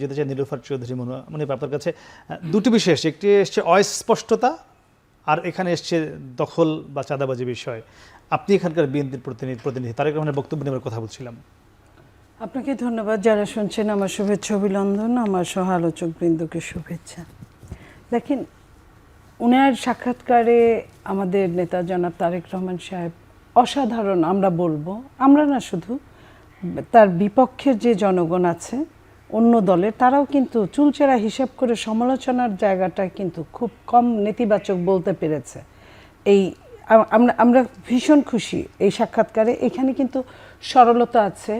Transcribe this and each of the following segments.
যেতে চাই নীলুফার চৌধুরী মনে আপনার কাছে। দুটি বিষয় এসছে। একটি এসছে অস্পষ্টতা আর এখানে এসছে দখল বা চাঁদাবাজি বিষয়। আপনি এখানকার বিএনপির প্রতিনিধি প্রতিনিধি, তারেক রহমানের বক্তব্য আমরা কথা বলছিলাম। আপনাকে ধন্যবাদ যারা শুনছেন। আমার শুভেচ্ছা, অভিনন্দন। আমার সহ আলোচক বৃন্দকে শুভেচ্ছা। দেখেন, উনার সাক্ষাৎকারে আমাদের নেতা জনাব তারেক রহমান সাহেব অসাধারণ, আমরা বলব। আমরা না শুধু তার বিপক্ষের যে জনগণ আছে অন্য দলের তারাও কিন্তু চুলচেরা হিসাব করে সমালোচনার জায়গাটা কিন্তু খুব কম নেতিবাচক বলতে পেরেছে। এই আমরা আমরা ভীষণ খুশি এই সাক্ষাৎকারে। এখানে কিন্তু সরলতা আছে,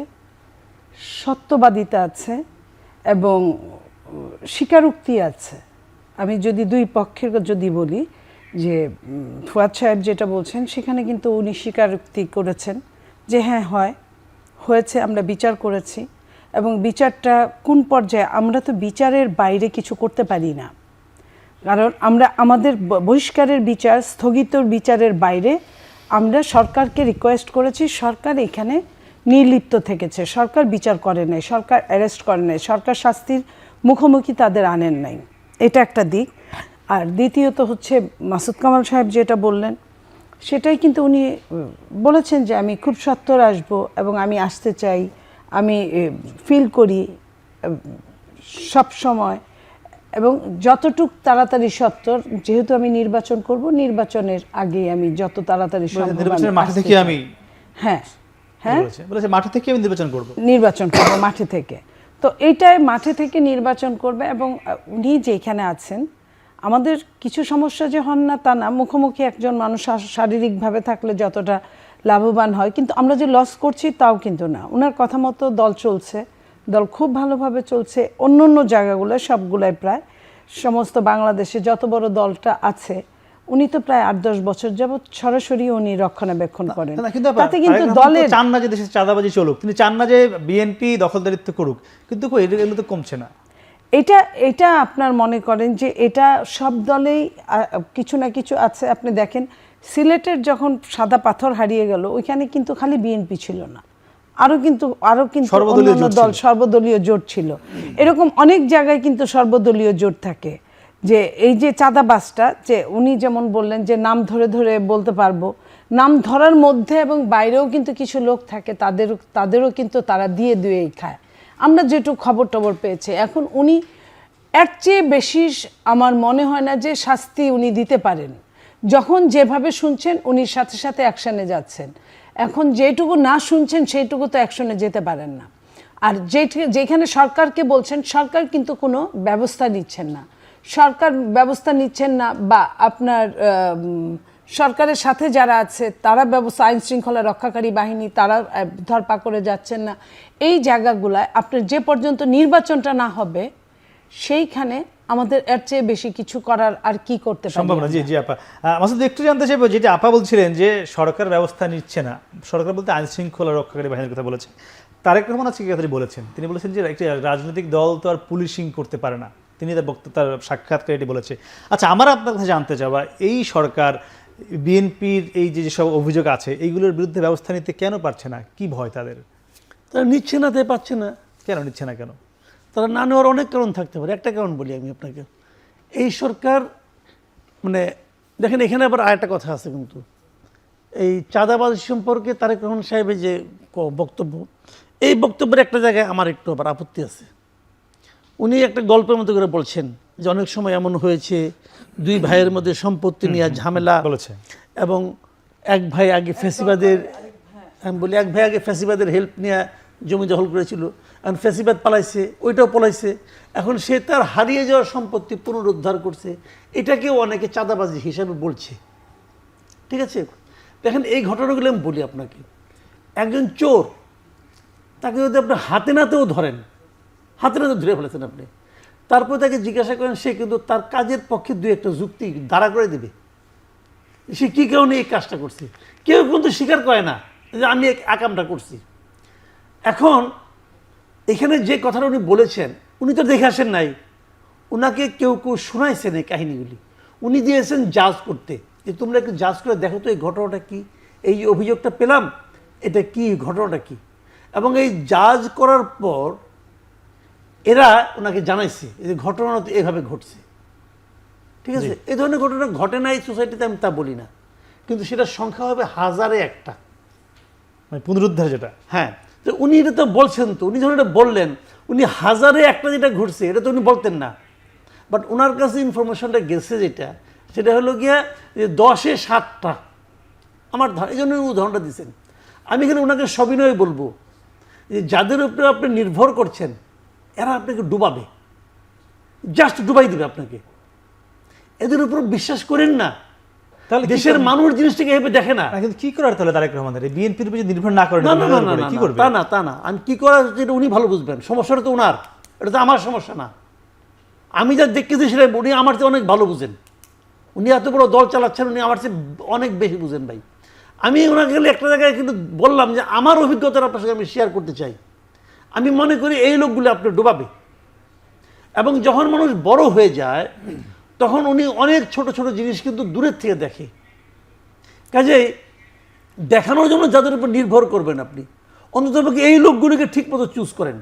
সত্যবাদিতা আছে এবং স্বীকারোক্তি আছে। আমি যদি দুই পক্ষের যদি বলি যে ফুয়াদ সাহেব যেটা বলছেন, সেখানে কিন্তু উনি স্বীকারোক্তি করেছেন যে হ্যাঁ হয়, হয়েছে, আমরা বিচার করেছি। এবং বিচারটা কোন পর্যায়ে, আমরা তো বিচারের বাইরে কিছু করতে পারি না। কারণ আমরা, আমাদের বহিষ্কারের বিচার স্থগিতর বিচারের বাইরে আমরা সরকারকে রিকোয়েস্ট করেছি, সরকার এখানে নির্লিপ্ত থেকেছে। সরকার বিচার করে নাই, সরকার অ্যারেস্ট করে নাই, সরকার শাস্তির মুখোমুখি তাদের আনেন নাই। এটা একটা দিক। আর দ্বিতীয়ত হচ্ছে মাসুদ কামাল সাহেব যেটা বললেন, সেটাই কিন্তু উনি বলেছেন যে আমি খুব সত্তর আসব এবং আমি আসতে চাই। আমি ফিল করি সব সময়। এবং যতটুক তাড়াতাড়ি সত্তর যেহেতু আমি নির্বাচন করব নির্বাচনের আগে আমি যত তাড়াতাড়ি মাঠে থেকে আমি হ্যাঁ হ্যাঁ। বলেছে মাঠে থেকে আমি নির্বাচন করব। নির্বাচন করব মাঠে থেকে। তো এইটাই মাঠে থেকে নির্বাচন করবে এবং উনি যেখানে আছেন আমাদের কিছু সমস্যা যে হন না তা না মুখোমুখি একজন মানুষ শারীরিকভাবে থাকলে যতটা লাভবান হয়। কিন্তু আমরা যে লস করছি তাও কিন্তু না। ওনার কথা মতো দল চলছে দল খুব ভালোভাবে চলছে। অন্য অন্য জায়গাগুলো সবগুলাই প্রায় সমস্ত বাংলাদেশে যত বড় দলটা আছে উনি তো প্রায় আট দশ বছর যাবৎ সরাসরি উনি রক্ষণাবেক্ষণ করেন। তাতে কিন্তু দলের চান না যে দেশে চাঁদাবাজি চলুক তিনি চান না যে বিএনপি দখলদারিত্ব করুক কিন্তু এগুলো তো কমছে না। এটা এটা আপনার মনে করেন যে এটা সব দলেই কিছু না কিছু আছে। আপনি দেখেন সিলেটের যখন সাদা পাথর হারিয়ে গেল ওইখানে কিন্তু খালি বিএনপি ছিল না। আরও কিন্তু আরও কিন্তু অন্যান্য দল সর্বদলীয় জোট ছিল। এরকম অনেক জায়গায় কিন্তু সর্বদলীয় জোট থাকে। যে এই যে চাঁদাবাসটা যে উনি যেমন বললেন যে নাম ধরে ধরে বলতে পারব নাম ধরার মধ্যে এবং বাইরেও কিন্তু কিছু লোক থাকে তাদের তাদেরও কিন্তু তারা দিয়ে দুয়েই খায়। আমরা যেটুকু খবর টবর পেয়েছি। এখন উনি এর চেয়ে বেশি আমার মনে হয় না যে শাস্তি উনি দিতে পারেন। যখন যেভাবে শুনছেন উনি সাথে সাথে অ্যাকশনে যাচ্ছেন। এখন যেটুকু না শুনছেন সেইটুকু তো অ্যাকশনে যেতে পারেন না। আর যেটি- যেখানে সরকারকে বলছেন, সরকার কিন্তু কোনো ব্যবস্থা নিচ্ছেন না। সরকার ব্যবস্থা নিচ্ছেন না বা আপনার সরকারের সাথে যারা আছে তারা ব্যবস্থা আইন শৃঙ্খলা রক্ষাকারী বাহিনী তারা আহ, ধরপাকড়ে যাচ্ছেন না। এই জায়গাগুলায় আপনার যে পর্যন্ত নির্বাচনটা না হবে সেইখানে আমাদের এর চেয়ে বেশি কিছু করার আর কি করতে সম্ভব না। জি আমরা? জি আপা। মাসুদ একটু জানতে চাইব যেটা আপা বলছিলেন যে সরকার ব্যবস্থা নিচ্ছে না। সরকার বলতে আইন শৃঙ্খলা রক্ষাকারী বাহিনীর কথা বলেছে। তারেক রহমান আজকে কথাটি বলেছেন। তিনি বলেছেন যে একটি রাজনৈতিক দল তো আর পুলিশিং করতে পারে না। তিনি তার বক্তব্য তার সাক্ষাৎকারে এটি বলেছে। আচ্ছা আমার আপনার কাছে জানতে চাওয়া এই সরকার বিএনপির এই যে যেসব অভিযোগ আছে এইগুলোর বিরুদ্ধে ব্যবস্থা নিতে কেন পারছে না? কি ভয় তাদের? তারা নিচ্ছে না তাই পাচ্ছে না। কেন নিচ্ছে না কেন? তারা না নেওয়ার অনেক কারণ থাকতে পারে। একটা কারণ বলি আমি আপনাকে। এই সরকার মানে দেখেন এখানে আবার আরেকটা কথা আছে কিন্তু। এই চাঁদাবাজ সম্পর্কে তারেক রহমান সাহেবের যে ক- বক্তব্য এই বক্তব্যের একটা জায়গায় আমার একটু আবার আপত্তি আছে। উনি একটা গল্পের মতো করে বলছেন যে অনেক সময় এমন হয়েছে দুই ভাইয়ের মধ্যে সম্পত্তি নিয়ে ঝামেলা বলেছে। এবং এক ভাই আগে ফেসিবাদের আমি বলি এক ভাই আগে ফেসিবাদের হেল্প নিয়ে জমি দখল করেছিল এখন ফেসিবাদ পালাইছে ওইটাও পলাইছে। এখন সে তার হারিয়ে যাওয়া সম্পত্তি পুনরুদ্ধার করছে এটাকেও অনেকে চাঁদাবাজি হিসাবে বলছে। ঠিক আছে? দেখেন এই ঘটনাগুলো আমি বলি আপনাকে। একজন চোর তাকে যদি আপনি হাতে নাতেও ধরেন হাতে নাতে ধরে ফেলেছেন আপনি তারপর তাকে জিজ্ঞাসা করেন, সে কিন্তু তার কাজের পক্ষে দু একটা যুক্তি দাঁড়া করে দেবে। সে কী কারণে এই কাজটা করছে? কেউ কিন্তু স্বীকার করে না যে আমি আকামটা করছি। এখন এখানে যে কথাটা উনি বলেছেন, উনি তো দেখে আসেন নাই। ওনাকে কেউ কেউ শোনাইছেন এই কাহিনিগুলি। উনি দিয়েছেন জাজ করতে। যে তোমরা একটু জাজ করে দেখো তো এই ঘটনাটা কি? এই অভিযোগটা পেলাম, এটা কি? ঘটনাটা কি? এবং এই জাজ করার পর এরা ওনাকে জানাইছে এই যে ঘটনা তো এভাবে ঘটছে। ঠিক আছে? এই ধরনের ঘটনা ঘটে না এই সোসাইটিতে আমি তা বলি না। কিন্তু সেটার সংখ্যা হবে হাজারে একটা। মানে পুনরুদ্ধার যেটা। হ্যাঁ তো উনি এটা তো বলছেন তো উনি যখন এটা বললেন উনি হাজারে একটা যেটা ঘটছে এটা তো উনি বলতেন না। বাট ওনার কাছে ইনফরমেশনটা গেছে যেটা সেটা হলো গিয়া যে দশে সাতটা। আমার এই জন্য উনি উদাহরণটা দিচ্ছেন আমি এখানে ওনাকে সবিনয় বলব। যে যাদের উপরে আপনি নির্ভর করছেন এরা আপনাকে ডুবাবে। জাস্ট ডুবাই দিবে আপনাকে। এদের উপর বিশ্বাস করেন না। তাহলে দেশের? মানুষ জিনিসটাকে এভাবে দেখে না। কিন্তু কি করার তাহলে তারেক রহমানের বিএনপির উপর নির্ভর না করেন না না না করে কি করবে? তা না তা না। আমি কি করা উচিত এটা উনি ভালো বুঝবেন। সমস্যাটা তো ওনার এটা তো আমার সমস্যা না। আমি যা দেখতেছি সেটা উনি আমার চেয়ে অনেক ভালো বুঝেন। উনি এত বড় দল চালাচ্ছেন উনি আমার চেয়ে অনেক বেশি বুঝেন ভাই। আমি ওনাকে গেলে একটা জায়গায় কিন্তু বললাম যে আমার অভিজ্ঞতাটা আপনার সঙ্গে আমি শেয়ার করতে চাই। আমি মনে করি এই লোকগুলো আপনি ডোবাবে। এবং যখন মানুষ বড় হয়ে যায় তখন উনি অনেক ছোট ছোট জিনিস কিন্তু দূরের থেকে দেখে। কাজেই দেখানোর জন্য যাদের উপর নির্ভর করবেন আপনি অন্তত এই লোকগুলিকে ঠিক মতো চুজ করেন।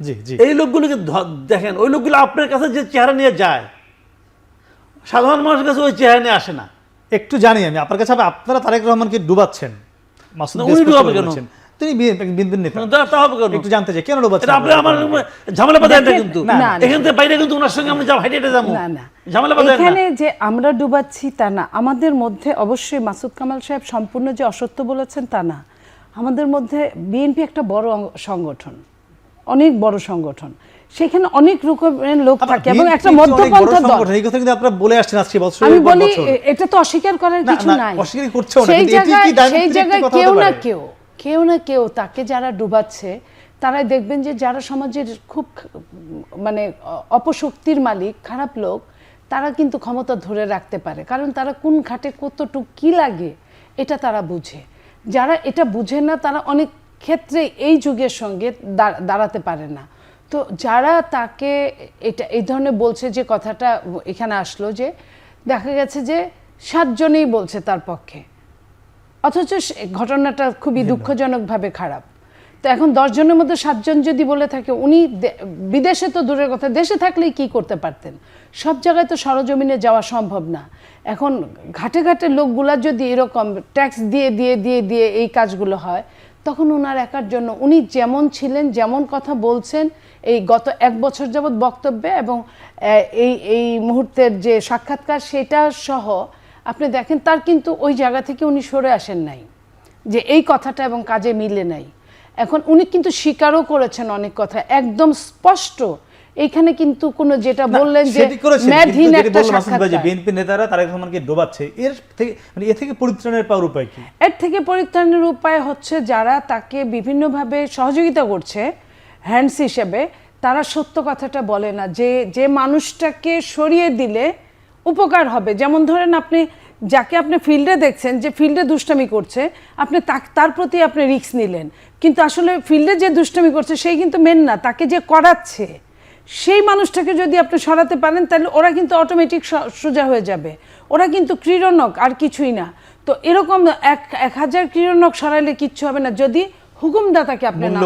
জি জি। এই লোকগুলিকে দেখেন ওই লোকগুলো আপনার কাছে যে চেহারা নিয়ে যায় সাধারণ মানুষের কাছে ওই চেহারা নিয়ে আসে না। একটু জানি আমি আপনার কাছে আপনারা তারেক রহমানকে ডুবাচ্ছেন মাসুদ তিনি বিএনপির নেতা তা- তা হবে কেন? একটু জানতে চাই। কেন ডুবাচ্ছেন আপনি আমার ঝামেলা বাঁধায় না কিন্তু। এখান থেকে বাইরে কিন্তু ওনার সঙ্গে আমি যাব হাইটে যাব। না না। ঝামেলা এখানে যে আমরা ডুবাচ্ছি তা না। আমাদের মধ্যে অবশ্যই মাসুদ কামাল সাহেব সম্পূর্ণ যে অসত্য বলেছেন তা না। আমাদের মধ্যে বিএনপি একটা বড় সংগঠন অনেক বড় সংগঠন। সেখানে অনেক রকমের লোক থাকে এবং একটা মধ্যপন্থা দল। এই কথা কিন্তু আপনারা বলে আসছেন আজকে বছরের আমি বলি এটা তো অস্বীকার করার কিছু না, নাই। অস্বীকার করছেও না, সেই জায়গায় কেউ না কেউ। কেউ না কেউ তাকে যারা ডুবাচ্ছে, তারাই দেখবেন যে যারা সমাজের খুব মানে অপশক্তির মালিক, খারাপ লোক, তারা কিন্তু ক্ষমতা ধরে রাখতে পারে। কারণ তারা কোন ঘাটে কতটুক কি লাগে, এটা তারা বুঝে। যারা এটা বুঝে না, তারা অনেক ক্ষেত্রে এই যুগের সঙ্গে দাঁড়াতে পারে না। তো যারা তাকে এটা, এই ধরনের বলছে যে কথাটা এখানে আসলো যে, দেখা গেছে যে সাতজনেই বলছে তার পক্ষে। অথচ ঘটনাটা খুবই দুঃখজনকভাবে খারাপ। তো এখন দশজনের মধ্যে সাতজন যদি বলে থাকে উনি বিদেশে তো দূরের কথা দেশে থাকলেই কি করতে পারতেন? সব জায়গায় তো সরজমিনে যাওয়া সম্ভব না। এখন ঘাটে ঘাটে লোকগুলা যদি এরকম ট্যাক্স দিয়ে দিয়ে দিয়ে দিয়ে এই কাজগুলো হয় তখন ওনার একার জন্য উনি যেমন ছিলেন যেমন কথা বলছেন এই গত এক বছর যাবৎ বক্তব্যে এবং এই এই মুহূর্তের যে সাক্ষাৎকার সেটা সহ আপনি দেখেন তার কিন্তু ওই জায়গা থেকে উনি সরে আসেন নাই যে এই কথাটা এবং কাজে মিলে নাই। এখন উনি কিন্তু স্বীকারও করেছেন অনেক কথা একদম স্পষ্ট। এইখানে কিন্তু কোনো যেটা বললেন যে যেটি একটা মাসুদ যে বিএনপি নেতারা তারেক রহমানকে ডোবাচ্ছে এর থেকে মানে এ থেকে পরিত্রাণের পাওয়ার উপায় কি? এর থেকে পরিত্রাণের উপায় হচ্ছে যারা তাকে বিভিন্নভাবে সহযোগিতা করছে হ্যান্ডস হিসেবে তারা সত্য কথাটা বলে না যে যে মানুষটাকে সরিয়ে দিলে উপকার হবে। যেমন ধরেন আপনি যাকে আপনি ফিল্ডে দেখছেন যে ফিল্ডে দুষ্টামি করছে আপনি তার প্রতি আপনি রিস্ক নিলেন। কিন্তু আসলে ফিল্ডে যে দুষ্টামি করছে সেই কিন্তু মেন না তাকে যে করাচ্ছে সেই মানুষটাকে যদি আপনি সরাতে পারেন তাহলে ওরা কিন্তু অটোমেটিক সোজা হয়ে যাবে। ওরা কিন্তু ক্রীড়নক আর কিছুই না। তো এরকম এক এক হাজার ক্রীড়নক সরাইলে কিচ্ছু হবে না যদি হুকুমদাতাকে আপনি না।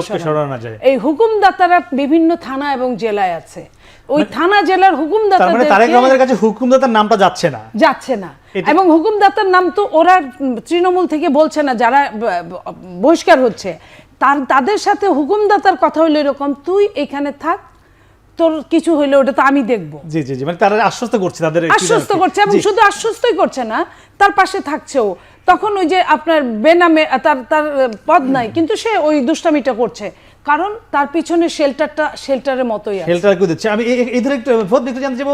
এই হুকুমদাতারা বিভিন্ন থানা এবং জেলায় আছে। ওই থানা জেলার তার মানে তারেক রহমানের কাছে হুকুমদাতার নামটা যাচ্ছে না। যাচ্ছে না। এবং হুকুমদাতার নাম তো ওরা তৃণমূল থেকে বলছে না যারা বহিষ্কার হচ্ছে। তার তাদের সাথে হুকুমদাতার কথা হলো এরকম তুই এখানে থাক তোর কিছু হইলে ওটা তো আমি দেখব। জি জি জি মানে তারা আশ্বস্ত করছে তাদের আশ্বস্ত করছে এবং শুধু আশ্বস্তই করছে না তার পাশে থাকছেও। তখন ওই যে আপনার বেনামে তার তার পদ নাই কিন্তু সে ওই দুষ্টামিটা করছে। কারণ তার পিছনে শেল্টারটা শেল্টারের মতোই আছে। শেল্টার করে দিচ্ছে। আমি ধরে একটু বহুত দেখতে জানতে চাইব